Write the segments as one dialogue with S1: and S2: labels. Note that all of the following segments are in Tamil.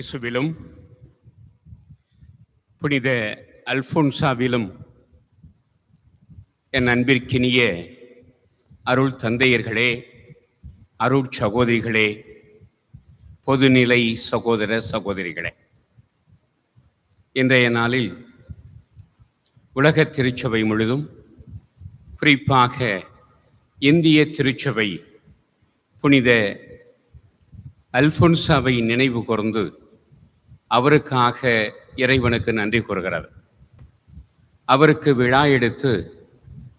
S1: இயேசுவிலும் புனித அல்போன்சாவிலும் என் அன்பிற்கினிய அருள் தந்தையர்களே அருள் சகோதரிகளே பொதுநிலை சகோதர சகோதரிகளே. இன்றைய நாளில் உலக திருச்சபை முழுதும் குறிப்பாக இந்திய திருச்சபை புனித அல்போன்சாவை நினைவு கூர்ந்து அவருக்காக இறைவனுக்கு நன்றி கூறுகிறது அவருக்கு விழா எடுத்து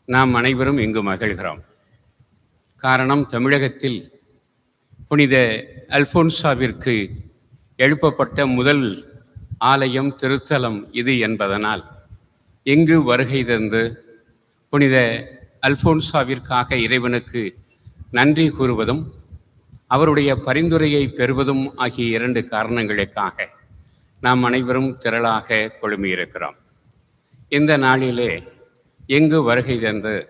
S1: நாம் அனைவரும் இங்கு மகிழ்கிறோம். காரணம் தமிழகத்தில் புனித அல்போன்சாவிற்கு எழுப்பப்பட்ட முதல் ஆலயம் திருத்தலம் இது என்பதனால் எங்கு வருகை தந்து புனித அல்போன்சாவிற்காக இறைவனுக்கு நன்றி கூறுவதும் அவருடைய பரிந்துரையை பெறுவதும் ஆகிய இரண்டு காரணங்களுக்காக நாம் அனைவரும் திரளாக கொழுமியிருக்கிறோம். இந்த நாளிலே எங்கு வருகை தந்து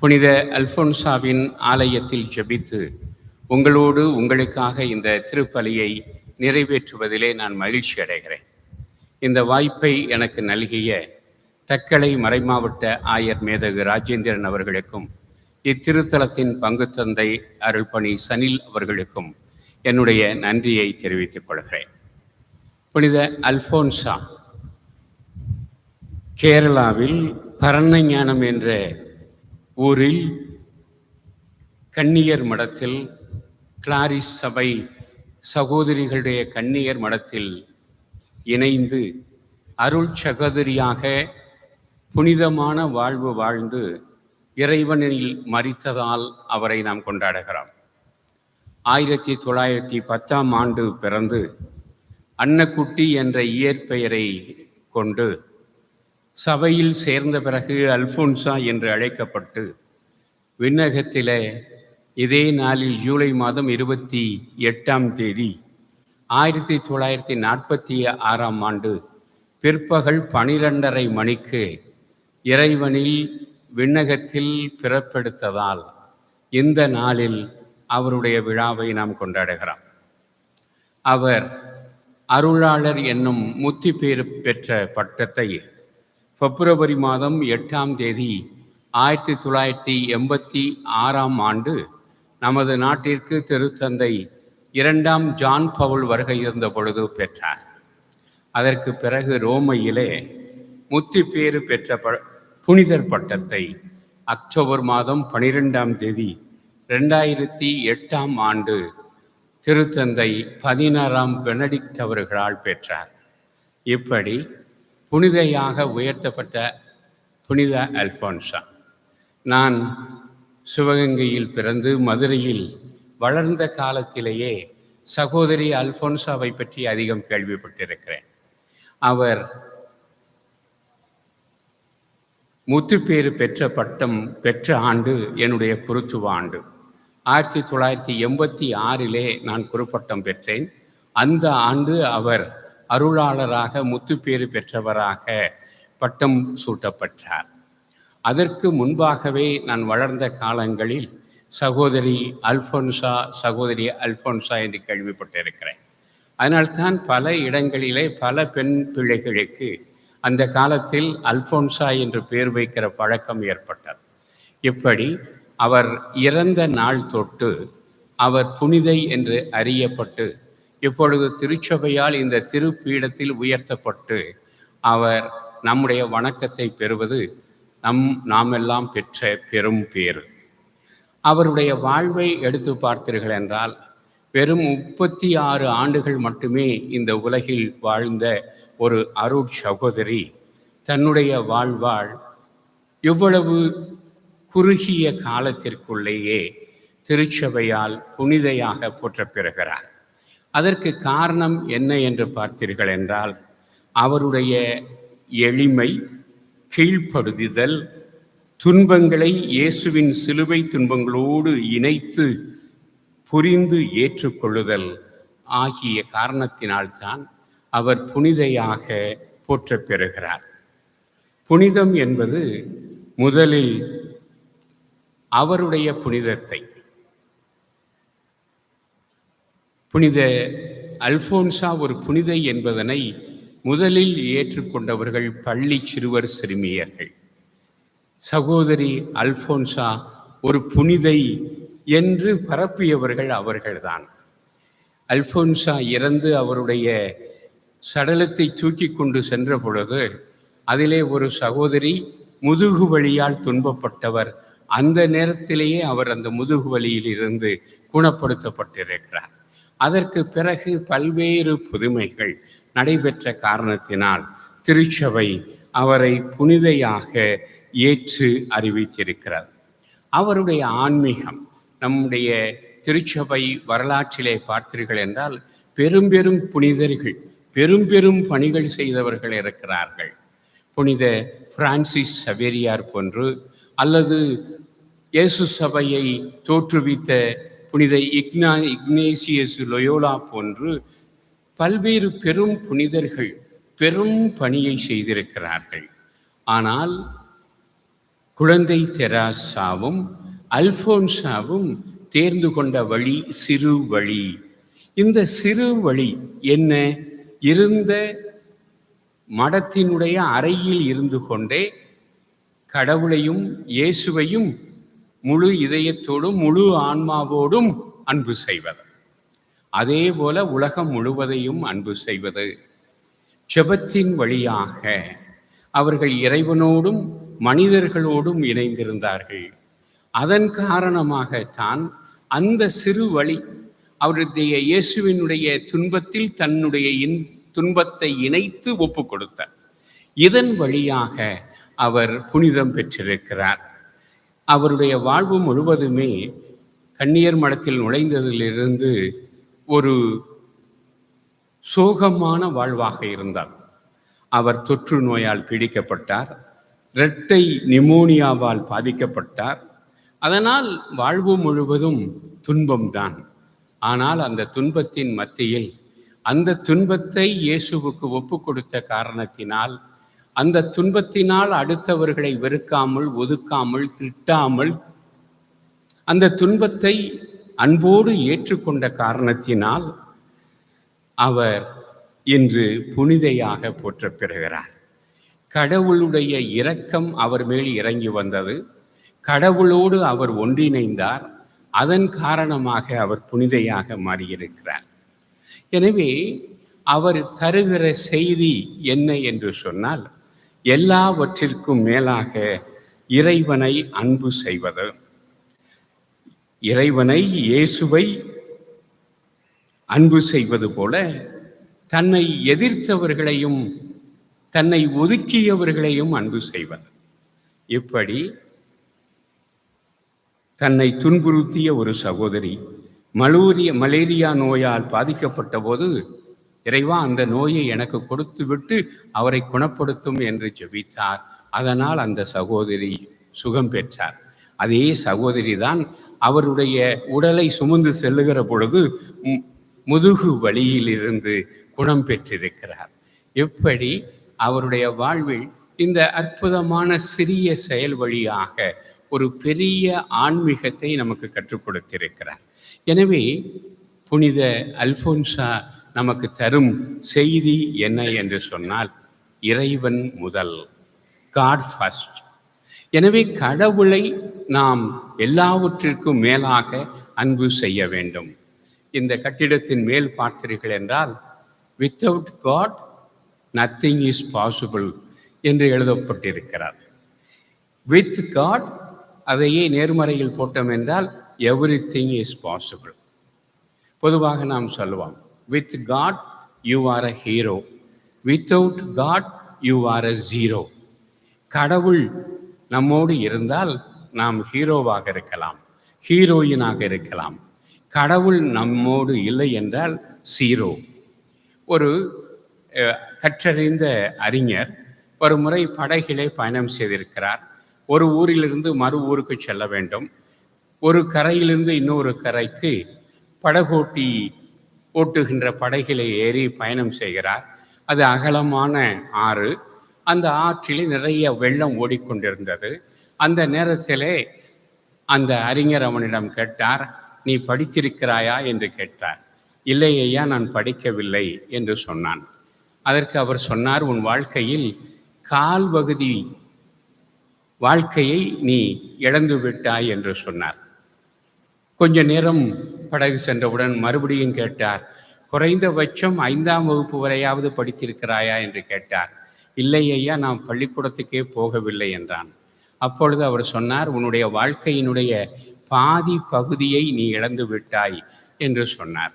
S1: புனித அல்போன்சாவின் ஆலயத்தில் ஜெபித்து உங்களோடு உங்களுக்காக இந்த திருப்பலியை நிறைவேற்றுவதிலே நான் மகிழ்ச்சி அடைகிறேன். இந்த வாய்ப்பை எனக்கு நல்கிய தக்கலை மறைமாவட்ட ஆயர் மேதகு ராஜேந்திரன் அவர்களுக்கும் இத்திருத்தலத்தின் பங்கு தந்தை அருள்பணி சனில் அவர்களுக்கும் என்னுடைய நன்றியை தெரிவித்துக் கொள்கிறேன். புனித அல்போன்சா கேரளாவில் பரண்ணஞானம் என்ற ஊரில் கன்னியர் மடத்தில் கிளாரிஸ் சபை சகோதரிகளுடைய கன்னியர் மடத்தில் இணைந்து அருள் சகோதரியாக புனிதமான வாழ்வு வாழ்ந்து இறைவனில் மறித்ததால் அவரை நாம் கொண்டாடுகிறோம். ஆயிரத்தி தொள்ளாயிரத்தி பத்தாம் ஆண்டு பிறந்து அன்னக்குட்டி என்ற இயற்பெயரை கொண்டு சபையில் சேர்ந்த பிறகு அல்போன்சா என்று அழைக்கப்பட்டு விண்ணகத்திலே இதே நாளில் ஜூலை மாதம் இருபத்தி எட்டாம் தேதி ஆயிரத்தி தொள்ளாயிரத்தி நாற்பத்தி ஆறாம் ஆண்டு பிற்பகல் பனிரெண்டரை மணிக்கு இறைவனில் விண்ணகத்தில் பிறப்பெடுத்ததால் இந்த நாளில் அவருடைய விழாவை நாம் கொண்டாடுகிறோம். அவர் அருளாளர் என்னும் முத்தி பேர் பெற்ற பட்டத்தை பிப்ரவரி மாதம் எட்டாம் தேதி ஆயிரத்தி தொள்ளாயிரத்தி எண்பத்தி ஆறாம் ஆண்டு நமது நாட்டிற்கு திருத்தந்தை இரண்டாம் ஜான் பவுல் வருகை இருந்த பொழுது பெற்றார். அதற்கு பிறகு ரோமையிலே முத்தி பேறு பெற்ற ப புனிதர் பட்டத்தை அக்டோபர் மாதம் பனிரெண்டாம் தேதி ரெண்டாயிரத்தி எட்டாம் ஆண்டு திருத்தந்தை பதினாறாம் பெனடிக்ட் அவர்களால் பெற்றார். இப்படி புனிதையாக உயர்த்தப்பட்ட புனித அல்போன்சா. நான் சிவகங்கையில் பிறந்து மதுரையில் வளர்ந்த காலத்திலேயே சகோதரி அல்போன்சாவை பற்றி அதிகம் கேள்விப்பட்டிருக்கிறேன். அவர் முத்துப்பேறு பெற்ற பட்டம் பெற்ற ஆண்டு என்னுடைய குருத்துவ ஆண்டு. ஆயிரத்தி தொள்ளாயிரத்தி எண்பத்தி ஆறிலே நான் குறுப்பட்டம் பெற்றேன். அந்த ஆண்டு அவர் அருளாளராக முத்துப்பேறு பெற்றவராக பட்டம் சூட்டப்பட்டார். அதற்கு முன்பாகவே நான் வளர்ந்த காலங்களில் சகோதரி அல்போன்சா சகோதரி அல்போன்சா என்று கேள்விப்பட்டிருக்கிறேன். அதனால்தான் பல இடங்களிலே பல பெண் பிள்ளைகளுக்கு அந்த காலத்தில் அல்போன்சா என்று பெயர் வைக்கிற பழக்கம் ஏற்பட்டது. இப்படி அவர் இறந்த நாள் தொட்டு அவர் புனிதை என்று அறியப்பட்டு இப்பொழுது திருச்சபையால் இந்த திருப்பீடத்தில் உயர்த்தப்பட்டு அவர் நம்முடைய வணக்கத்தை பெறுவது நம் நாமெல்லாம் பெற்ற பெரும் பேர் அவருடைய வாழ்வை எடுத்து பார்த்தீர்கள் என்றால் வெறும் முப்பத்தி ஆறு ஆண்டுகள் மட்டுமே இந்த உலகில் வாழ்ந்த ஒரு அருட் சகோதரி தன்னுடைய வாழ்வாள் இவ்வளவு குறுகிய காலத்திற்குள்ளேயே திருச்சபையால் புனிதையாக போற்றப்பெறுகிறார். அதற்கு காரணம் என்ன என்று பார்த்தீர்கள் என்றால் அவருடைய எளிமை கீழ்ப்படுதிதல் துன்பங்களை இயேசுவின் சிலுவை துன்பங்களோடு இணைத்து புரிந்து ஏற்றுக்கொள்ளுதல் ஆகிய காரணத்தினால்தான் அவர் புனிதையாக போற்றப்பெறுகிறார். புனிதம் என்பது முதலில் அவருடைய புனிதத்தை. புனித அல்போன்சா ஒரு புனிதை என்பதனை முதலில் ஏற்றுக்கொண்டவர்கள் பள்ளி சிறுவர் சிறுமியர்கள். சகோதரி அல்போன்சா ஒரு புனிதை என்று பரப்பியவர்கள் அவர்கள்தான். அல்போன்சா இறந்து அவருடைய சடலத்தை தூக்கி கொண்டு சென்ற பொழுது அதிலே ஒரு சகோதரி முதுகு வழியால் துன்பப்பட்டவர் அந்த நேரத்திலேயே அவர் அந்த முதுகு வலியில் இருந்து குணப்படுத்தப்பட்டிருக்கிறார். அதற்கு பிறகு பல்வேறு புதுமைகள் நடைபெற்ற காரணத்தினால் திருச்சபை அவரை புனிதையாக ஏற்று அறிவித்திருக்கிறார் அவருடைய ஆன்மீகம் நம்முடைய திருச்சபை வரலாற்றிலே பார்த்தீர்கள் என்றால் பெரும் பெரும் புனிதர்கள் பெரும் பெரும் பணிகள் செய்தவர்கள் இருக்கிறார்கள். புனித பிரான்சிஸ் சவேரியார் போன்று அல்லது இயேசு சபையை தோற்றுவித்த புனித இக்னா இக்னேசியஸ் லொயோலா போன்று பல்வேறு பெரும் புனிதர்கள் பெரும் பணியை செய்திருக்கிறார்கள். ஆனால் குழந்தை தெராசாவும் அல்போன்சாவும் தேர்ந்து கொண்ட வழி சிறு வழி. இந்த சிறு வழி என்ன? இருந்த மடத்தினுடைய அறையில் இருந்து கொண்டே கடவுளையும் இயேசுவையும் முழு இதயத்தோடும் முழு ஆன்மாவோடும் அன்பு செய்வது. அதே போல உலகம் முழுவதையும் அன்பு செய்வது. செபத்தின் வழியாக அவர்கள் இறைவனோடும் மனிதர்களோடும் இணைந்திருந்தார்கள். அதன் காரணமாகத்தான் அந்த சிறு வழி அவருடைய இயேசுவினுடைய துன்பத்தில் தன்னுடைய இன் துன்பத்தை இணைத்து ஒப்பு கொடுத்தார் இதன் வழியாக அவர் புனிதம் பெற்றிருக்கிறார். அவருடைய வாழ்வு முழுவதுமே கன்னியர் மடத்தில் நுழைந்ததிலிருந்து ஒரு சோகமான வாழ்வாக இருந்தார். அவர் தொற்று நோயால் பீடிக்கப்பட்டார். இரட்டை நிமோனியாவால் பாதிக்கப்பட்டார். அதனால் வாழ்வு முழுவதும் துன்பம்தான். ஆனால் அந்த துன்பத்தின் மத்தியில் அந்த துன்பத்தை இயேசுவுக்கு ஒப்பு கொடுத்த காரணத்தினால் அந்த துன்பத்தினால் அடுத்தவர்களை வெறுக்காமல் ஒதுக்காமல் திட்டாமல் அந்த துன்பத்தை அன்போடு ஏற்றுக்கொண்ட காரணத்தினால் அவர் இன்று புனிதையாக போற்றப்பெறுகிறார் கடவுளுடைய இரக்கம் அவர் மேல் இறங்கி வந்தது. கடவுளோடு அவர் ஒன்றிணைந்தார். அதன் காரணமாக அவர் புனிதையாக மாறியிருக்கிறார். எனவே அவர் தருகிற செய்தி என்ன என்று சொன்னால் எல்லாவற்றிற்கும் மேலாக இறைவனை அன்பு செய்வது. இறைவனை இயேசுவை அன்பு செய்வது போல தன்னை எதிர்த்தவர்களையும் தன்னை ஒதுக்கியவர்களையும் அன்பு செய்வது. இப்படி தன்னை துன்புறுத்திய ஒரு சகோதரி மலூரிய மலேரியா நோயால் பாதிக்கப்பட்ட போது இறைவா அந்த நோயை எனக்கு கொடுத்து விட்டு அவரை குணப்படுத்தும் என்று ஜெபித்தார். அதனால் அந்த சகோதரி சுகம் பெற்றார். அதே சகோதரி தான் அவருடைய உடலை சுமந்து செல்லுகிற பொழுது மு- முதுகு வழியிலிருந்து குணம் பெற்றிருக்கிறார். எப்படி? அவருடைய வாழ்வில் இந்த அற்புதமான சிறிய செயல் வழியாக ஒரு பெரிய ஆன்மீகத்தை நமக்கு கற்றுக் கொடுத்திருக்கிறார். எனவே புனித அல்போன்சா நமக்கு தரும் செய்தி என்ன என்று சொன்னால் இறைவன் முதல் காட் ஃபர்ஸ்ட் எனவே கடவுளை நாம் எல்லாவற்றிற்கும் மேலாக அன்பு செய்ய வேண்டும். இந்த கட்டிடத்தின் மேல் பார்த்தீர்கள் என்றால் without God nothing is possible என்று எழுதப்பட்டிருக்கிறார். வித் காட் அதையே நேர்மறையில் போட்டோம் என்றால் எவ்ரி திங் இஸ் பாசிபிள் பொதுவாக நாம் சொல்லுவோம் with God you are a hero without God you are a zero கடவுள் நம்மோடு இருந்தால் நாம் ஹீரோவாக இருக்கலாம் ஹீரோயினாக இருக்கலாம். கடவுள் நம்மோடு இல்லை என்றால் ஜீரோ ஒரு கற்றறிந்த அறிஞர் ஒரு முறை படகிலே பயணம் செய்திருக்கிறார். ஒரு ஊரிலிருந்து மறு ஊருக்கு செல்ல வேண்டும். ஒரு கரையிலிருந்து இன்னொரு கரைக்கு படகோட்டி ஓட்டுகின்ற படகிலே ஏறி பயணம் செய்கிறார். அது அகலமான ஆறு. அந்த ஆற்றில் நிறைய வெள்ளம் ஓடிக்கொண்டிருந்தது. அந்த நேரத்திலே அந்த அறிஞர் அவனிடம் கேட்டார் நீ படித்திருக்கிறாயா? என்று கேட்டார். இல்லை ஐயா நான் படிக்கவில்லை என்று சொன்னான். அதற்கு அவர் சொன்னார் உன் வாழ்க்கையில் கால் பகுதி வாழ்க்கையை நீ இழந்து விட்டாய் என்று சொன்னார். கொஞ்ச நேரம் படகு சென்றவுடன் மறுபடியும் கேட்டார் குறைந்தபட்சம் ஐந்தாம் வகுப்பு வரையாவது படித்திருக்கிறாயா? என்று கேட்டார். இல்லை ஐயா நான் பள்ளிக்கூடத்துக்கே போகவில்லை என்றான். அப்பொழுது அவர் சொன்னார் உன்னுடைய வாழ்க்கையினுடைய பாதி பகுதியை நீ இழந்து விட்டாய் என்று சொன்னார்.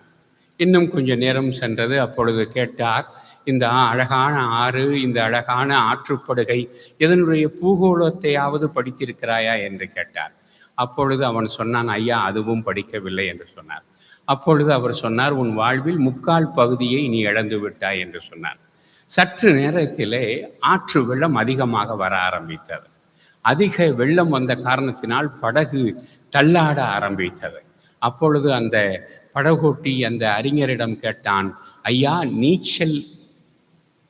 S1: இன்னும் கொஞ்ச நேரம் சென்றது. அப்பொழுது கேட்டார் இந்த அழகான ஆறு இந்த அழகான ஆற்றுப்படுகை இதனுடைய பூகோளத்தையாவது படித்திருக்கிறாயா? என்று கேட்டார். அப்பொழுது அவன் சொன்னான் ஐயா அதுவும் படிக்கவில்லை என்று சொன்னார். அப்பொழுது அவர் சொன்னார் உன் வாழ்வில் முக்கால் பகுதியை நீ இழந்து விட்டாய் என்று சொன்னார். சற்று நேரத்திலே ஆற்று வெள்ளம் அதிகமாக வர ஆரம்பித்தது. அதிக வெள்ளம் வந்த காரணத்தினால் படகு தள்ளாட ஆரம்பித்தது. அப்பொழுது அந்த படகோட்டி அந்த அறிஞரிடம் கேட்டான் ஐயா நீச்சல்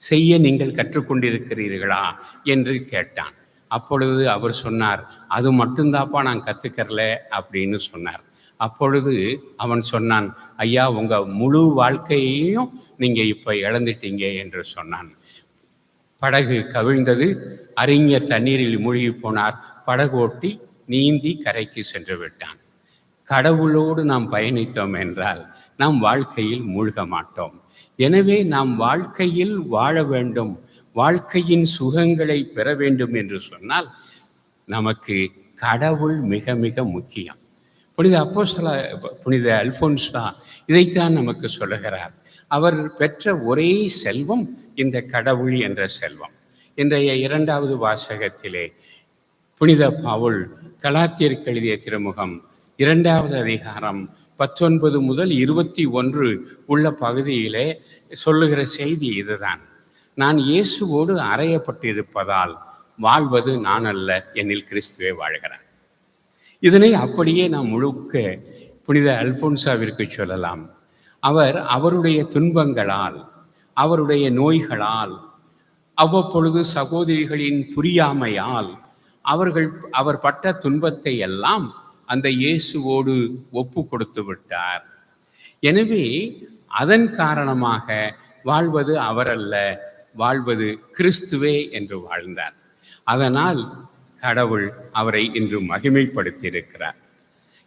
S1: செய்ய நீங்கள் கற்றுக்கொண்டிருக்கிறீர்களா? என்று கேட்டான். அப்பொழுது அவர் சொன்னார் அது மட்டும்தாப்பா நான் கற்றுக்கறல அப்படின்னு சொன்னார். அப்பொழுது அவன் சொன்னான் ஐயா உங்கள் முழு வாழ்க்கையையும் நீங்கள் இப்போ இழந்துட்டீங்க என்று சொன்னான். படகு கவிழ்ந்தது அறிஞர் தண்ணீரில் மூழ்கி போனார் படகோட்டி நீந்தி கரைக்கு சென்று விட்டான். கடவுளோடு நாம் பயணித்தோம் என்றால் நாம் வாழ்க்கையில் மூழ்க மாட்டோம். எனவே நாம் வாழ்க்கையில் வாழ வேண்டும். வாழ்க்கையின் சுகங்களை பெற வேண்டும் என்று சொன்னால் நமக்கு கடவுள் மிக மிக முக்கியம். புனித அப்போ சில புனித அல்போன்சா இதைத்தான் நமக்கு சொல்லுகிறார். அவர் பெற்ற ஒரே செல்வம் இந்த கடவுள் என்ற செல்வம். இன்றைய இரண்டாவது வாசகத்திலே புனித பாவுல் கலாத்தியருக்கு எழுதிய திருமுகம் இரண்டாவது அதிகாரம் பத்தொன்பது முதல் இருபத்தி ஒன்று உள்ள பகுதியிலே சொல்லுகிற செய்தி இதுதான். நான் இயேசுவோடு அறையப்பட்டிருப்பதால் வாழ்வது நான் அல்ல என்னில் கிறிஸ்துவே வாழ்கிறார். இதனை அப்படியே நாம் முழுக்க புனித அல்போன்சாவிற்கு சொல்லலாம். அவர் அவருடைய துன்பங்களால் அவருடைய நோய்களால் அவ்வப்பொழுது சகோதரிகளின் புரியாமையால் அவர்கள் அவர் பட்ட துன்பத்தை எல்லாம் அந்த இயேசுவோடு ஒப்பு கொடுத்து விட்டார். எனவே அதன் காரணமாக வாழ்வது அவரல்ல வாழ்வது கிறிஸ்துவே என்று வாழ்ந்தார். அதனால் கடவுள் அவரை இன்று மகிமைப்படுத்தியிருக்கிறார்.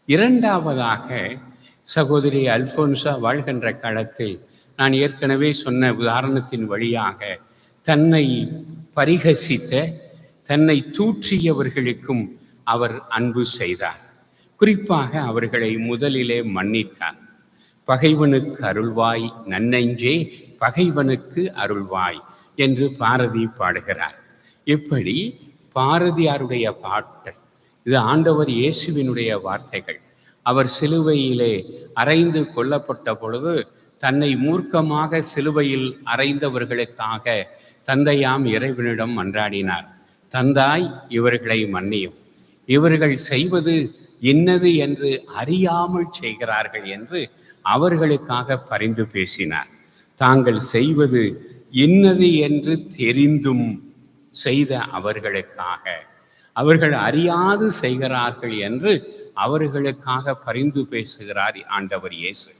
S1: இரண்டாவதாக சகோதரி அல்போன்சா வாழ்கின்ற காலத்தில் நான் ஏற்கனவே சொன்ன உதாரணத்தின் வழியாக தன்னை பரிகசித்த தன்னை தூற்றியவர்களுக்கும் அவர் அன்பு செய்தார். குறிப்பாக அவர்களை முதலிலே மன்னித்தார். பகைவனுக்கு அருள்வாய் நன்னெஞ்சே பகைவனுக்கு அருள்வாய் என்று பாரதி பாடுகிறார். இப்படி பாரதியாருடைய பாட்டல் இது ஆண்டவர் இயேசுவினுடைய வார்த்தைகள். அவர் சிலுவையிலே அறைந்து கொல்லப்பட்ட பொழுது தன்னை மூர்க்கமாக சிலுவையில் அறைந்தவர்களுக்காக தந்தையாம் இறைவனிடம் மன்றாடினார். தந்தாய் இவர்களை மன்னியும். இவர்கள் செய்வது என்னது என்று அறியாமல் செய்கிறார்கள் என்று அவர்களுக்காக பரிந்து பேசினார். தாங்கள் செய்வது இன்னது என்று தெரிந்தும் செய்த அவர்களுக்காக. அவர்கள் அறியாது செய்கிறார்கள் என்று அவர்களுக்காக பரிந்து பேசுகிறார் ஆண்டவர் இயேசு.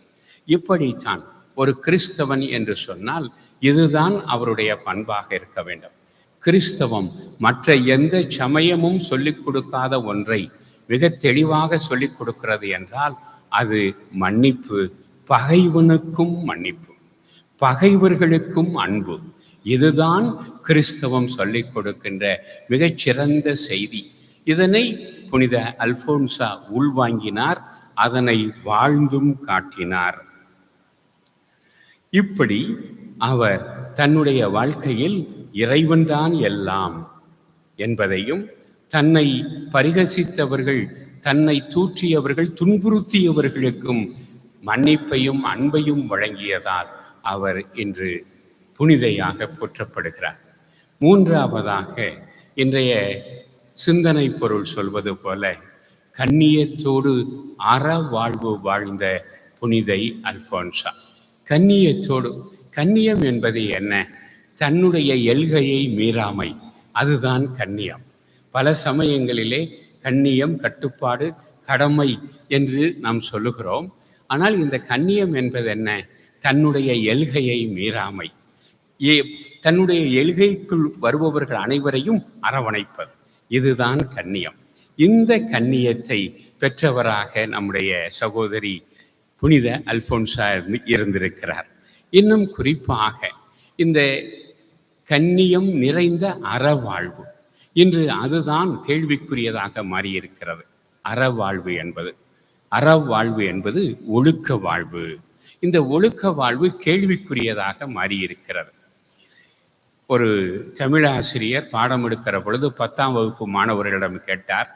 S1: இப்படித்தான் ஒரு கிறிஸ்தவன் என்று சொன்னால் இதுதான் அவருடைய பண்பாக இருக்க வேண்டும். கிறிஸ்தவம் மற்ற எந்த சமயமும் சொல்லிக் கொடுக்காத ஒன்றை மிக தெளிவாக சொல்லிக் கொடுக்கிறது என்றால் அது மன்னிப்பு பகைவனுக்கும் மன்னிப்பு. பகைவர்களுக்கும் அன்பு. இதுதான் கிறிஸ்தவம் சொல்லிக் கொடுக்கின்ற மிகச்சிறந்த செய்தி. இதனை புனித அல்போன்சா உள்வாங்கினார் அதனை வாழ்ந்தும் காட்டினார். இப்படி அவர் தன்னுடைய வாழ்க்கையில் இறைவன்தான் எல்லாம் என்பதையும் தன்னை பரிகசித்தவர்கள் தன்னை தூற்றியவர்கள் துன்புறுத்தியவர்களுக்கும் மன்னிப்பையும் அன்பையும் வழங்கியதால் அவர் இன்று புனிதையாக போற்றப்படுகிறார். மூன்றாவதாக இன்றைய சிந்தனை பொருள் சொல்வது போல கண்ணியத்தோடு அற வாழ்வு வாழ்ந்த புனிதை அல்போன்சா. கண்ணியத்தோடு கண்ணியம் என்பது என்ன? தன்னுடைய எல்கையை மீறாமை. அதுதான் கண்ணியம். பல சமயங்களிலே கண்ணியம் கட்டுப்பாடு கடமை என்று நாம் சொல்லுகிறோம். ஆனால் இந்த கண்ணியம் என்பது என்ன? தன்னுடைய எல்கையை மீறாமை. ஏ தன்னுடைய எல்கைக்குள் வருபவர்கள் அனைவரையும் அரவணைப்பது. இதுதான் கண்ணியம். இந்த கண்ணியத்தை பெற்றவராக நம்முடைய சகோதரி புனித அல்போன்சா இருந்திருக்கிறார். இன்னும் குறிப்பாக இந்த கண்ணியம் நிறைந்த அறவாழ்வு. இன்று அதுதான் கேள்விக்குரியதாக மாறியிருக்கிறது. அறவாழ்வு என்பது அறவாழ்வு என்பது ஒழுக்க வாழ்வு. இந்த ஒழுக்க வாழ்வு கேள்விக்குரியதாக மாறியிருக்கிறது. ஒரு தமிழாசிரியர் பாடம் எடுக்கிற பொழுது பத்தாம் வகுப்பு மாணவர்களிடம் கேட்டார்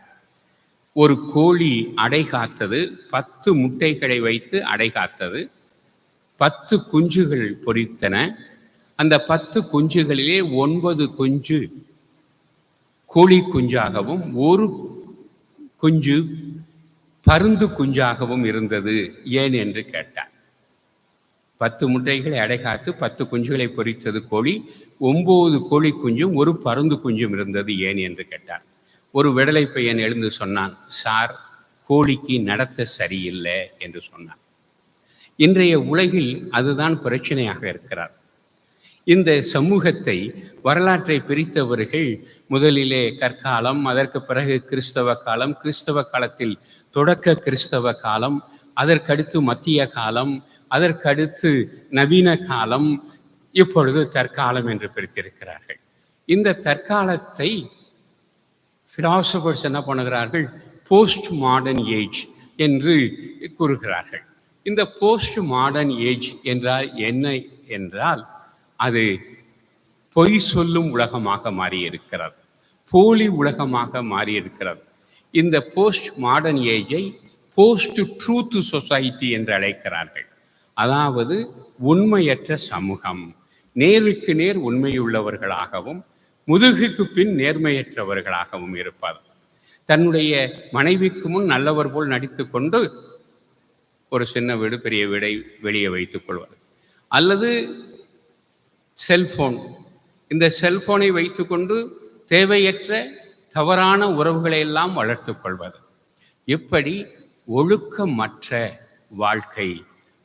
S1: ஒரு கோழி அடை காத்தது பத்து முட்டைகளை வைத்து அடை காத்தது பத்து குஞ்சுகள் பொரித்தன அந்த பத்து குஞ்சுகளிலே ஒன்பது குஞ்சு கோழி குஞ்சாகவும் ஒரு குஞ்சு பருந்து குஞ்சாகவும் இருந்தது. ஏன் என்று கேட்டார். பத்து முட்டைகளை அடைகாத்து பத்து குஞ்சுகளை பொறித்தது கோழி. ஒன்பது கோழி குஞ்சும் ஒரு பருந்து குஞ்சும் இருந்தது ஏன் என்று கேட்டார். ஒரு விடலை பையன் எழுந்து சொன்னான் சார் கோழிக்கு நடத்த சரியில்லை என்று சொன்னான். இன்றைய உலகில் அதுதான் பிரச்சனையாக இருக்கிறார். இந்த சமூகத்தை வரலாற்றை பிரித்தவர்கள் முதலிலே கற்காலம் அதற்கு பிறகு கிறிஸ்தவ காலம் கிறிஸ்தவ காலத்தில் தொடக்க கிறிஸ்தவ காலம் அதற்கடுத்து மத்திய காலம் அதற்கடுத்து நவீன காலம் இப்பொழுது தற்காலம் என்று பிரித்திருக்கிறார்கள். இந்த தற்காலத்தை பிலாசபர்ஸ் என்ன பண்ணுகிறார்கள்? போஸ்ட் மாடர்ன் ஏஜ் என்று கூறுகிறார்கள். இந்த போஸ்ட் மாடர்ன் ஏஜ் என்றால் என்ன என்றால் அது பொய் சொல்லும் உலகமாக மாறியிருக்கிறது. போலி உலகமாக மாறியிருக்கிறது. இந்த போஸ்ட் மாடர்ன் ஏஜை போஸ்ட் ட்ரூத் சொசைட்டி என்று அழைக்கிறார்கள். அதாவது உண்மையற்ற சமூகம். நேருக்கு நேர் உண்மையுள்ளவர்களாகவும் முதுகுக்கு பின் நேர்மையற்றவர்களாகவும் இருப்பார். தன்னுடைய மனைவிக்கு முன் நல்லவர் போல் நடித்துக்கொண்டு ஒரு சின்ன வீடு பெரிய வீடை வெளியே வைத்துக் கொள்வார். அல்லது செல்போன் இந்த செல்போனை வைத்துக்கொண்டு தேவையற்ற தவறான உறவுகளை எல்லாம் வளர்த்து கொள்வது. இப்படி ஒழுக்கமற்ற வாழ்க்கை.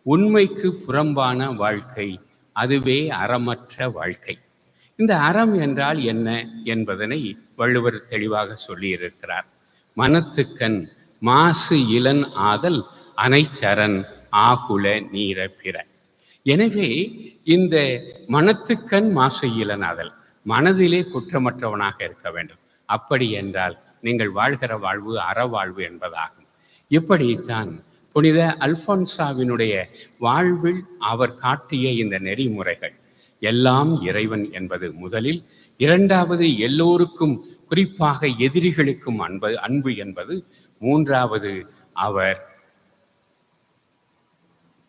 S1: உண்மைக்கு புறம்பான வாழ்க்கை அதுவே அறமற்ற வாழ்க்கை. இந்த அறம் என்றால் என்ன என்பதனை வள்ளுவர் தெளிவாக சொல்லியிருக்கிறார். மனத்துக்கண் மாசு இளன் ஆதல் அனைச்சரன் ஆகுல நீர பிற. எனவே இந்த மனத்துக்கண் மாசு இளனாதல் மனதிலே குற்றமற்றவனாக இருக்க வேண்டும். அப்படி என்றால் நீங்கள் வாழ்கிற வாழ்வு அறவாழ்வு என்பதாகும். இப்படித்தான் புனித அல்போன்சாவினுடைய வாழ்வில் அவர் காட்டிய இந்த நெறிமுறைகள் எல்லாம் இறைவன் என்பது முதலில் இரண்டாவது எல்லோருக்கும் குறிப்பாக எதிரிகளுக்கும் அன்பு அன்பு என்பது மூன்றாவது அவர்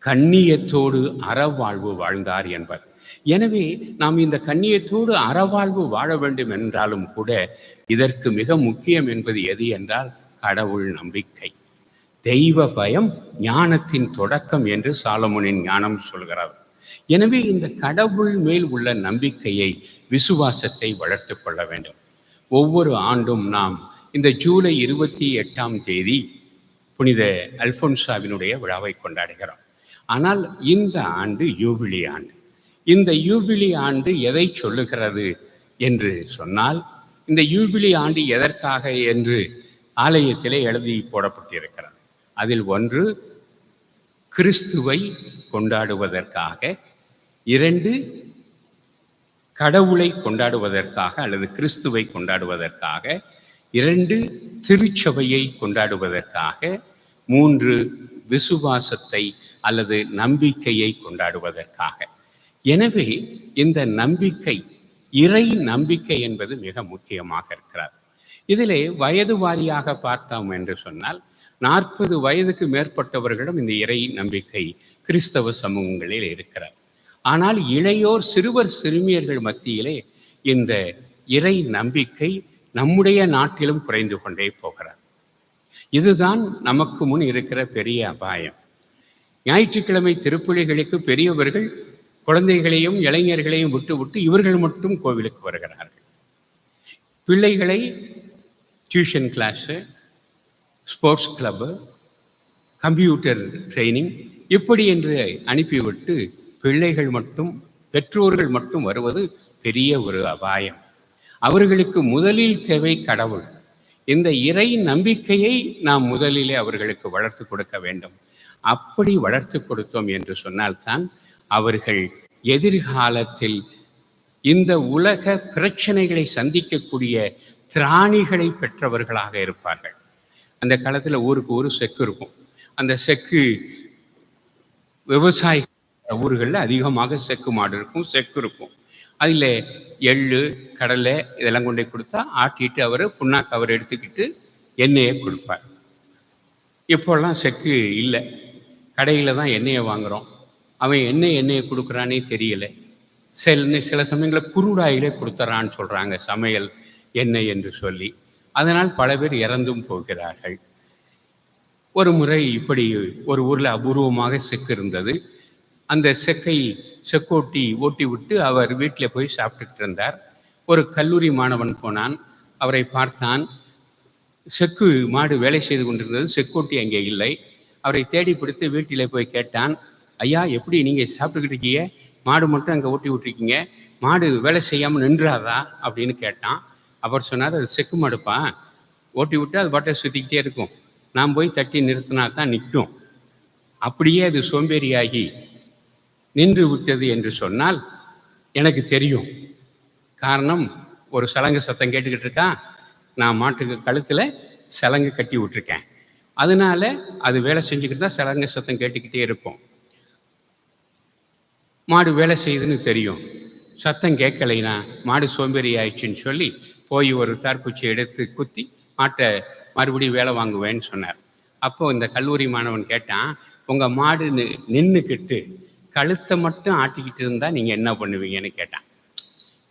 S1: கண்ணியத்தோடு அறவாழ்வு வாழ்ந்தார் என்பர். எனவே நாம் இந்த கண்ணியத்தோடு அறவாழ்வு வாழ வேண்டும் என்றாலும் கூட இதற்கு மிக முக்கியம் என்பது எது என்றால் கடவுள் நம்பிக்கை. தெய்வ பயம் ஞானத்தின் தொடக்கம் என்று சாலமுனின் ஞானம் சொல்கிறார். எனவே இந்த கடவுள் மேல் உள்ள நம்பிக்கையை விசுவாசத்தை வளர்த்து கொள்ள வேண்டும். ஒவ்வொரு ஆண்டும் நாம் இந்த ஜூலை இருபத்தி எட்டாம் தேதி புனித அல்போன்சாவினுடைய விழாவை கொண்டாடுகிறோம். ஆனால் இந்த ஆண்டு யூபிலி ஆண்டு. இந்த யூபிலி ஆண்டு எதை சொல்லுகிறது என்று சொன்னால் இந்த யூபிலி ஆண்டு எதற்காக என்று ஆலயத்திலே எழுதி போடப்பட்டிருக்கிறது. அதில் ஒன்று கிறிஸ்துவை கொண்டாடுவதற்காக இரண்டு கடவுளை கொண்டாடுவதற்காக அல்லது கிறிஸ்துவை கொண்டாடுவதற்காக இரண்டு திருச்சபையை கொண்டாடுவதற்காக மூன்று விசுவாசத்தை அல்லது நம்பிக்கையை கொண்டாடுவதற்காக. எனவே இந்த நம்பிக்கை இறை நம்பிக்கை என்பது மிக முக்கியமாக இருக்கிறார் இதிலே வயது வாரியாக பார்த்தோம் என்று சொன்னால் நாற்பது வயதுக்கு மேற்பட்டவர்களும் இந்த இறை நம்பிக்கை கிறிஸ்தவ சமூகங்களில் இருக்கிறார் ஆனால் இளையோர் சிறுவர் சிறுமியர்கள் மத்தியிலே இந்த இறை நம்பிக்கை நம்முடைய நாட்டிலும் குறைந்து கொண்டே போகிறார் இதுதான் நமக்கு முன் இருக்கிற பெரிய அபாயம். ஞாயிற்றுக்கிழமை திருப்புலிகளுக்கு பெரியவர்கள் குழந்தைகளையும் இளைஞர்களையும் விட்டு விட்டு இவர்கள் மட்டும் கோவிலுக்கு வருகிறார்கள். பிள்ளைகளை tuition class sports club computer training இப்படி என்று அனுப்பிவிட்டு பிள்ளைகள் மட்டும் பெற்றோர்கள் மட்டும் வருவது பெரிய ஒரு அபாயம். அவர்களுக்கு முதலில் தேவை கடவுள். இந்த இறை நம்பிக்கையை நாம் முதலிலே அவர்களுக்கு வளர்த்து கொடுக்க வேண்டும். அப்படி வளர்த்து கொடுத்தோம் என்று சொன்னால்தான் அவர்கள் எதிர்காலத்தில் இந்த உலக பிரச்சனைகளை சந்திக்கக்கூடிய திராணிகளை பெற்றவர்களாக இருப்பார்கள். அந்த காலத்தில் ஊருக்கு ஒரு செக்கு இருக்கும். அந்த செக்கு விவசாய ஊர்களில் அதிகமாக செக்கு மாடு இருக்கும் செக்கு இருக்கும். அதில் எள்ளு கடலை இதெல்லாம் கொண்டு கொடுத்தா ஆட்டிட்டு அவர் புண்ணாக்கு அவர் எடுத்துக்கிட்டு எண்ணெயை கொடுப்பார். இப்போல்லாம் செக்கு இல்லை. கடையில் தான் எண்ணெயை வாங்குகிறோம் அவன் என்ன எண்ணெயை கொடுக்குறானே தெரியலை. சில சில சமயங்களில் குருடாயிலே கொடுத்துறான்னு சொல்கிறாங்க சமையல் எண்ணெய் என்று சொல்லி. அதனால் பல பேர் இறந்தும் போகிறார்கள். ஒரு முறை இப்படி ஒரு ஊரில் அபூர்வமாக செக்கு இருந்தது. அந்த செக்கை செக்கோட்டி ஓட்டி விட்டு அவர் வீட்டில் போய் சாப்பிட்டுக்கிட்டு இருந்தார். ஒரு கல்லூரி மாணவன் போனான். அவரை பார்த்தான். செக்கு மாடு வேலை செய்து கொண்டிருந்தது. செக்கோட்டி அங்கே இல்லை. அவரை தேடி பிடித்து வீட்டில் போய் கேட்டான். ஐயா எப்படி நீங்கள் சாப்பிட்டுக்கிட்டு இருக்கீங்க? மாடு மட்டும் அங்கே ஓட்டி விட்டுருக்கீங்க. மாடு வேலை செய்யாமல் நின்றாதா அப்படின்னு கேட்டான். அவர் சொன்னார் அது செக்கு மடுப்பா. ஓட்டி விட்டு அது பாட்டை சுற்றிக்கிட்டே இருக்கும். நான் போய் தட்டி நிறுத்தினா தான் நிற்கும். அப்படியே அது சோம்பேறியாகி நின்று விட்டது என்று சொன்னால் எனக்கு தெரியும். காரணம் ஒரு சலங்கு சத்தம் கேட்டுக்கிட்டு இருக்கான் நான் மாட்டுக்கு கழுத்தில் சலங்கு கட்டி விட்டுருக்கேன். அதனால அது வேலை செஞ்சுக்கிட்டு தான் சலங்கு சத்தம் கேட்டுக்கிட்டே இருப்போம் மாடு வேலை செய்யுதுன்னு தெரியும். சத்தம் கேட்கலைனா மாடு சோம்பேறி ஆயிடுச்சுன்னு சொல்லி போய் ஒரு தார்குச்சி எடுத்து குத்தி மாட்டை மறுபடியும் வேலை வாங்குவேன்னு சொன்னார். அப்போ இந்த கல்லூரி மாணவன் கேட்டான் உங்கள் மாடு நி- கழுத்தை மட்டும் ஆட்டிக்கிட்டு இருந்தால் நீங்கள் என்ன பண்ணுவீங்கன்னு கேட்டான்.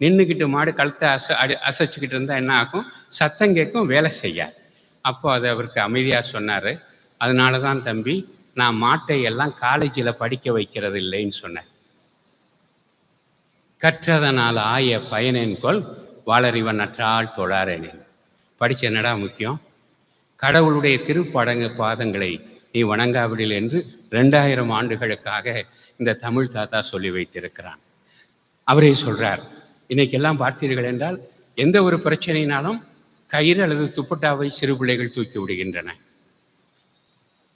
S1: நின்றுக்கிட்டு மாடு கழுத்தை அச அடி அசைச்சிக்கிட்டு இருந்தால் என்ன ஆகும்? சத்தம் கேட்கும் வேலை செய்யாது. அப்போ அதை அவருக்கு அமைதியாக சொன்னார். அதனால தான் தம்பி நான் மாட்டை எல்லாம் காலேஜில் படிக்க வைக்கிறது இல்லைன்னு சொன்னேன். கற்றதனால் ஆய பயனேன் வாழறிவன் வாளறிவன் நற்றால் தொழாரேனேன். படிச்ச என்னடா முக்கியம்? கடவுளுடைய திருப்படங்கு பாதங்களை நீ வணங்காவிடில் என்று ரெண்டாயிரம் ஆண்டுகளுக்காக இந்த தமிழ் தாத்தா சொல்லி வைத்திருக்கிறான். அவரே சொல்றார் இன்னைக்கெல்லாம் பார்த்தீர்கள் என்றால் எந்த ஒரு பிரச்சனையினாலும் கயிறு அல்லது துப்பட்டாவை சிறு பிள்ளைகள் தூக்கி விடுகின்றன.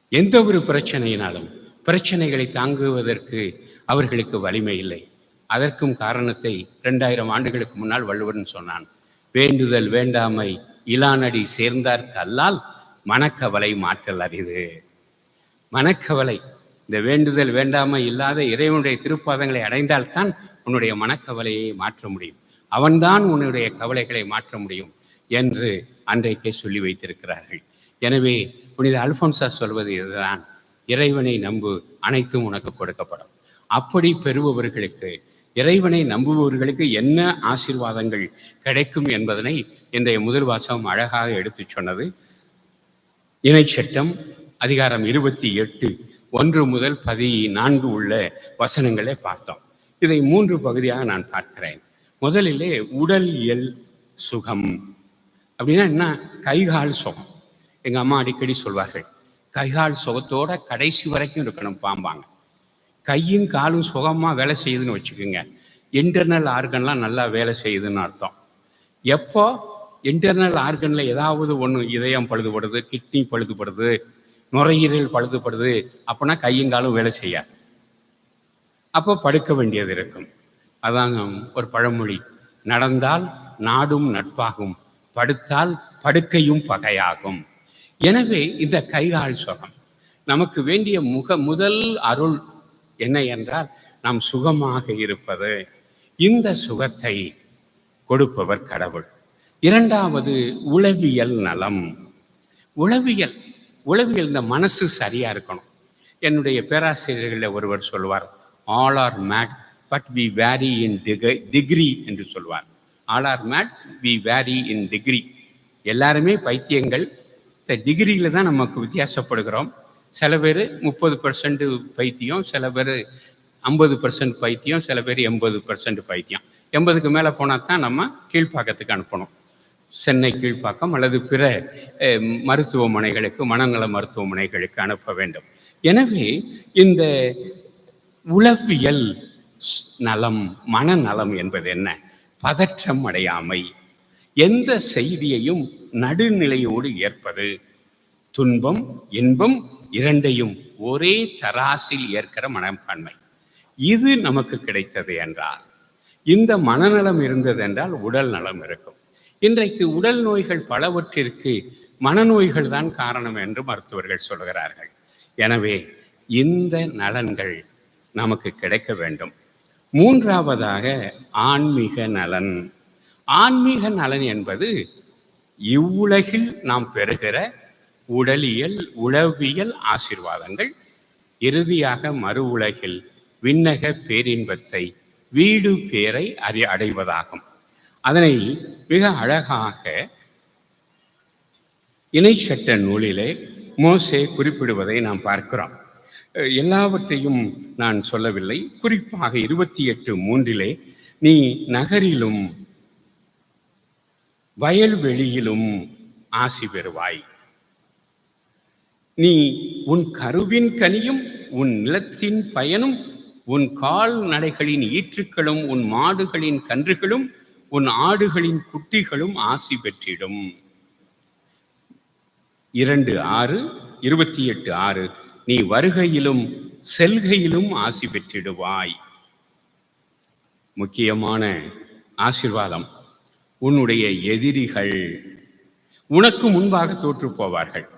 S1: எந்த ஒரு பிரச்சனையினாலும் பிரச்சனைகளை தாங்குவதற்கு அவர்களுக்கு வலிமை இல்லை. அதற்கும் காரணத்தை ரெண்டாயிரம் ஆண்டுகளுக்கு முன்னால் வள்ளுவன் சொன்னான். வேண்டுதல் வேண்டாமை இலானடி சேர்ந்தார்க்கு அல்லால் மனக்கவலை மாற்றல் அரிது. மனக்கவலை இந்த வேண்டுதல் வேண்டாமை இல்லாத இறைவனுடைய திருப்பாதங்களை அடைந்தால்தான் உன்னுடைய மனக்கவலையை மாற்ற முடியும். அவன்தான் உன்னுடைய கவலைகளை மாற்ற முடியும் என்று அன்றைக்கே சொல்லி வைத்திருக்கிறார்கள். எனவே புனித அல்போன்சா சொல்வது இதுதான். இறைவனை நம்பு அனைத்தும் உனக்கு கொடுக்கப்படும். அப்படி பெறுபவர்களுக்கு இறைவனை நம்புபவர்களுக்கு என்ன ஆசீர்வாதங்கள் கிடைக்கும் என்பதனை இன்றைய முதல் வாசகம் அழகாக எடுத்துச் சொன்னது. இணைச்சட்டம் அதிகாரம் இருபத்தி எட்டு ஒன்று முதல் பதினான்கு உள்ள வசனங்களை பார்த்தோம். இதை மூன்று பகுதியாக நான் பார்க்கிறேன். முதலிலே உடல் இயல் சுகம். அப்படின்னா என்ன? கைகால் சுகம். எங்கள் அம்மா அடிக்கடி சொல்வார்கள் கைகால் சுகத்தோட கடைசி வரைக்கும் இருக்கணும் பாம்பாங்க. கையும் காலும் சுகமாக வேலை செய்யுதுன்னு வச்சுக்கோங்க. இன்டர்னல் ஆர்கன்லாம் நல்லா வேலை செய்யுதுன்னு அர்த்தம். எப்போ இன்டர்னல் ஆர்கனில் ஏதாவது ஒன்று இதயம் பழுதுபடுது கிட்னி பழுதுபடுது நுரையீரல் பழுதுபடுது அப்போனா கையும் காலும் வேலை செய்யாது. அப்போ படுக்க வேண்டியது இருக்கும். அதாங்க ஒரு பழமொழி. நடந்தால் நாடும் நட்பாகும் படுத்தால் படுக்கையும் பகையாகும். எனவே இந்த கைகால் சுகம் நமக்கு வேண்டிய முக முதல் அருள் என்ன என்றால் நாம் சுகமாக இருப்பது இந்த சுகத்தை கொடுப்பவர் கடவுள். இரண்டாவது உளவியல் நலம். உளவியல் உளவியல் இந்த மனசு சரியா இருக்கணும். என்னுடைய பேராசிரியர்களில் ஒருவர் சொல்வார் all are mad but we vary in degree என்று சொல்வார். All are mad we vary in degree எல்லாருமே பைத்தியங்கள். இந்த டிகிரியில் தான் நமக்கு வித்தியாசப்படுகிறோம். சில பேர் முப்பது பர்சன்ட் பைத்தியம் சில பேர் ஐம்பது பர்சன்ட் பைத்தியம் சில பேர் எண்பது பர்சன்ட் பைத்தியம். எண்பதுக்கு மேலே போனால் தான் நம்ம கீழ்ப்பாக்கத்துக்கு அனுப்பணும். சென்னை கீழ்ப்பாக்கம் அல்லது பிற அஹ், மருத்துவமனைகளுக்கு மனநல மருத்துவமனைகளுக்கு அனுப்ப வேண்டும். எனவே இந்த உளவியல் ஸ்- நலம் மனநலம் என்பது என்ன? பதற்றம் அடையாமை. எந்த செய்தியையும் நடுநிலையோடு ஏற்பது. துன்பம் இன்பம் இரண்டையும் ஒரே தராசில் ஏற்கிற மனப்பான்மை. இது நமக்கு கிடைத்தது என்றால் இந்த மனநலம் இருந்தது என்றால் உடல் நலம் இருக்கும். இன்றைக்கு உடல் நோய்கள் பலவற்றிற்கு மனநோய்கள் தான் காரணம் என்று மருத்துவர்கள் சொல்கிறார்கள். எனவே இந்த நலன்கள் நமக்கு கிடைக்க வேண்டும். மூன்றாவதாக ஆன்மீக நலன். ஆன்மீக நலன் என்பது இவ்வுலகில் நாம் பெறுகிற உடலியல் உளவியல் ஆசீர்வாதங்கள். இறுதியாக மறு உலகில் விண்ணக பேரின்பத்தை வீடு பேரை அறி அடைவதாகும். அதனை மிக அழகாக இணைச்சட்ட நூலிலே மோசே குறிப்பிடுவதை நாம் பார்க்கிறோம். எல்லாவற்றையும் நான் சொல்லவில்லை. குறிப்பாக இருபத்தி எட்டு மூன்றிலே நீ நகரிலும் வயல்வெளியிலும் ஆசி பெறுவாய். நீ உன் கருவின் கனியும் உன் நிலத்தின் பயனும் உன் கால் நடைகளின் ஈற்றுக்களும் உன் மாடுகளின் கன்றுகளும் உன் ஆடுகளின் குட்டிகளும் ஆசி பெற்றிடும். இரண்டு ஆறு இருபத்தி எட்டு ஆறு நீ வருகையிலும் செல்கையிலும் ஆசி பெற்றிடுவாய். முக்கியமான ஆசிர்வாதம் உன்னுடைய எதிரிகள் உனக்கு முன்பாக தோற்று போவார்கள்.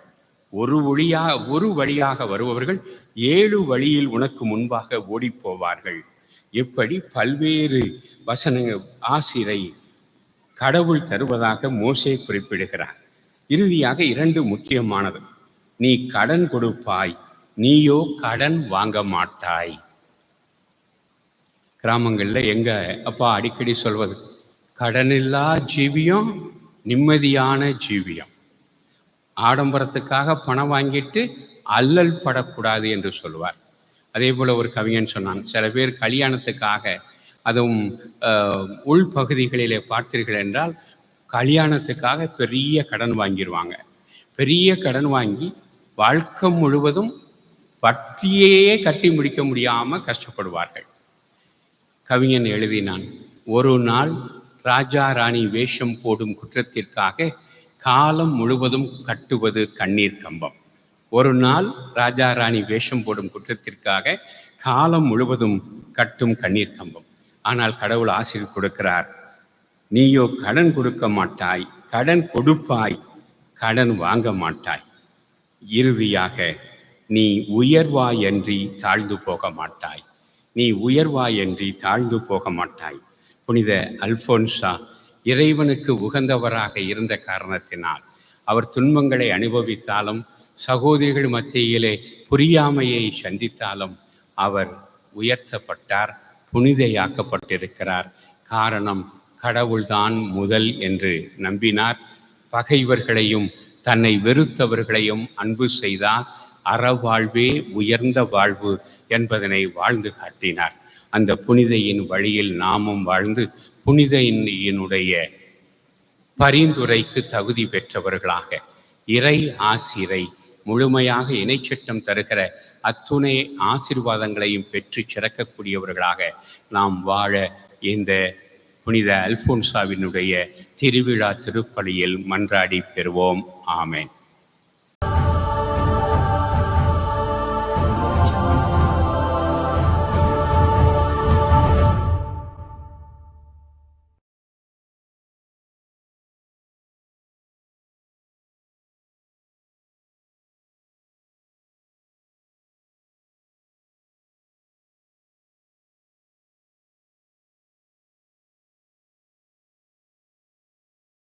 S1: ஒரு வழியா ஒரு வழியாக வருபவர்கள் ஏழு வழியில் உனக்கு முன்பாக ஓடிப் போவார்கள் இப்படி பல்வேறு வசன ஆசிரை கடவுள் தருவதாக மோசே குறிப்பிடுகிறார். இறுதியாக இரண்டு முக்கியமானது. நீ கடன் கொடுப்பாய் நீயோ கடன் வாங்க மாட்டாய். கிராமங்களில் எங்க அப்பா அடிக்கடி சொல்வது கடனில்லா ஜீவியம் நிம்மதியான ஜீவியம். ஆடம்பரத்துக்காக பணம் வாங்கிட்டு அல்லல் படக்கூடாது என்று சொல்லுவார். அதே போல் ஒரு கவிஞன் சொன்னான் சில பேர் கல்யாணத்துக்காக அதுவும் உள்பகுதிகளிலே பார்த்தீர்கள் என்றால் கல்யாணத்துக்காக பெரிய கடன் வாங்கிடுவாங்க பெரிய கடன் வாங்கி வாழ்க்கை முழுவதும் வட்டியே கட்டி முடிக்க முடியாமல் கஷ்டப்படுவார்கள். கவிஞன் எழுதினான் ஒரு நாள் ராஜா ராணி வேஷம் போடும் குற்றத்திற்காக காலம் முழுவதும் கட்டுவது கண்ணீர் கம்பம். ஒரு நாள் ராஜா ராணி வேஷம் போடும் குற்றத்திற்காக காலம் முழுவதும் கட்டும் கண்ணீர் கம்பம். ஆனால் கடவுள் ஆசிரியர் கொடுக்கிறார் நீயோ கடன் கொடுக்க மாட்டாய் கடன் கொடுப்பாய் கடன் வாங்க மாட்டாய். இறுதியாக நீ உயர்வாய் தாழ்ந்து போக மாட்டாய். நீ உயர்வாயன்றி தாழ்ந்து போக மாட்டாய். புனித அல்போன்சா இறைவனுக்கு உகந்தவராக இருந்த காரணத்தினால் அவர் துன்பங்களை அனுபவித்தாலும் சகோதரிகள் மத்தியிலே புரியாமையை சந்தித்தாலும் அவர் உயர்த்தப்பட்டார் புனிதையாக்கப்பட்டிருக்கிறார். காரணம் கடவுள்தான் முதல் என்று நம்பினார். பகைவர்களையும் தன்னை வெறுத்தவர்களையும் அன்பு செய்தார். அறவாழ்வே உயர்ந்த வாழ்வு என்பதனை வாழ்ந்து காட்டினார். அந்த புனிதையின் வழியில் நாமும் வாழ்ந்து புனிதையினுடைய பரிந்துரைக்கு தகுதி பெற்றவர்களாக இறை ஆசிரை முழுமையாக இணைச்சட்டம் தருகிற அத்துணை ஆசீர்வாதங்களையும் பெற்று சிறக்கக்கூடியவர்களாக நாம் வாழ இந்த புனித அல்போன்சாவினுடைய திருவிழா திருப்பலியில் மன்றாடி பெறுவோம். ஆமேன்.